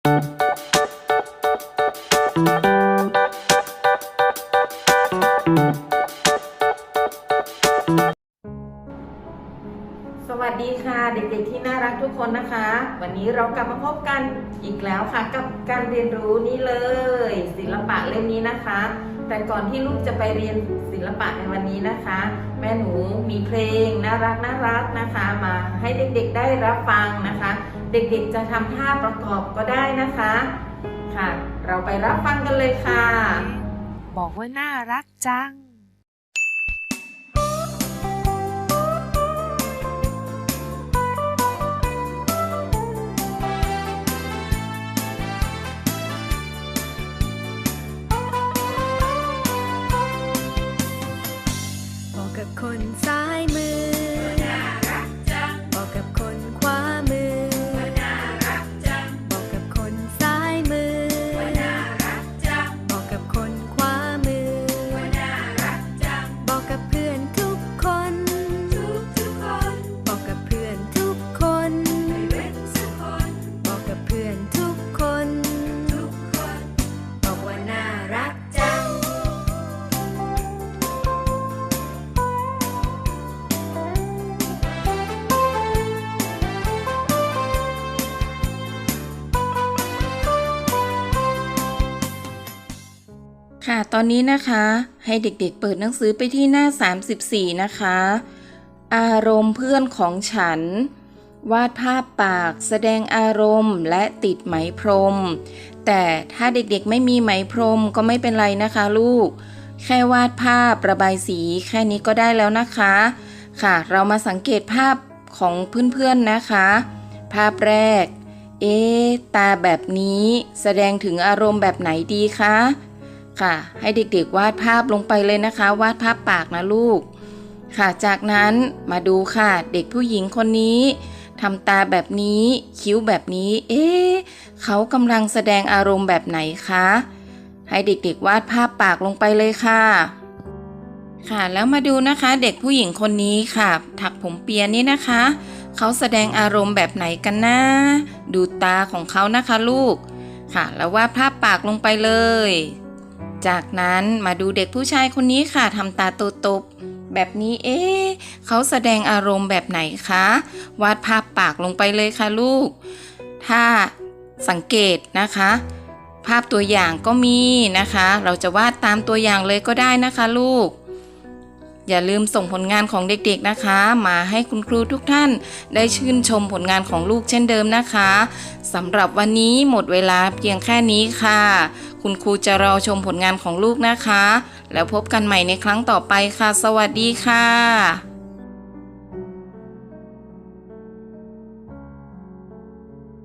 สวัสดีค่ะเด็กๆที่น่ารักทุกคนนะคะ วันนี้เรากลับมาพบกันอีกแล้วค่ะ กับการเรียนรู้นี่เลย ศิลปะเล่มนี้นะคะ แต่ก่อนที่ลูกจะไปเรียนศิลปะในวันนี้นะคะ แม่หนูมีเพลงน่ารักน่ารักนะคะ มาให้เด็กๆได้รับฟังนะคะ เด็กๆจะทำท่าประกอบก็ได้นะคะ ค่ะ เราไปรับฟังกันเลยค่ะ บอกว่าน่ารักจัง ค่ะ ตอนนี้นะคะ ให้เด็กๆเปิดหนังสือไปที่หน้า 34 นะคะ อารมณ์เพื่อนของฉัน วาดภาพปาก แสดงอารมณ์ และติดไหมพรม แต่ถ้าเด็กๆไม่มีไหมพรมก็ไม่เป็นไรนะคะลูก แค่วาดภาพระบายสีแค่นี้ก็ได้แล้วนะคะ ค่ะ เรามาสังเกตภาพของเพื่อนๆนะคะ ภาพแรก เอ๊ตาแบบนี้ แสดงถึงอารมณ์แบบไหนดีคะ ค่ะ ให้เด็กๆวาดภาพลงไปเลยนะคะ วาดภาพปากนะลูก ค่ะ จากนั้นมาดูค่ะ เด็กผู้หญิงคนนี้ทำตาแบบนี้คิ้วแบบนี้ เอ๊ะเขากำลังแสดงอารมณ์แบบไหนคะ ให้เด็กๆวาดภาพปากลงไปเลยค่ะ ค่ะแล้วมาดูนะคะเด็กผู้หญิงคนนี้ค่ะ ถักผมเปียนี่นะคะ เขาแสดงอารมณ์แบบไหนกันนะ ดูตาของเขานะคะลูก ค่ะ แล้ววาดภาพปากลงไปเลย จากนั้นมาดูเด็กผู้ชายคนนี้ค่ะทำตาโตๆแบบนี้เอ๊ะเขาแสดงอารมณ์แบบไหนคะ วาดภาพปากลงไปเลยค่ะลูก ถ้าสังเกตนะคะ ภาพตัวอย่างก็มีนะคะ เราจะวาดตามตัวอย่างเลยก็ได้นะคะลูก อย่าลืมส่งผลงานของเด็กๆนะคะ มาให้คุณครูทุกท่านได้ชื่นชมผลงานของลูกเช่นเดิมนะคะสำหรับวันนี้หมดเวลาเพียงแค่นี้ค่ะ คุณครูจะรอชมผลงานของลูกนะคะ แล้วพบกันใหม่ในครั้งต่อไปค่ะ สวัสดีค่ะ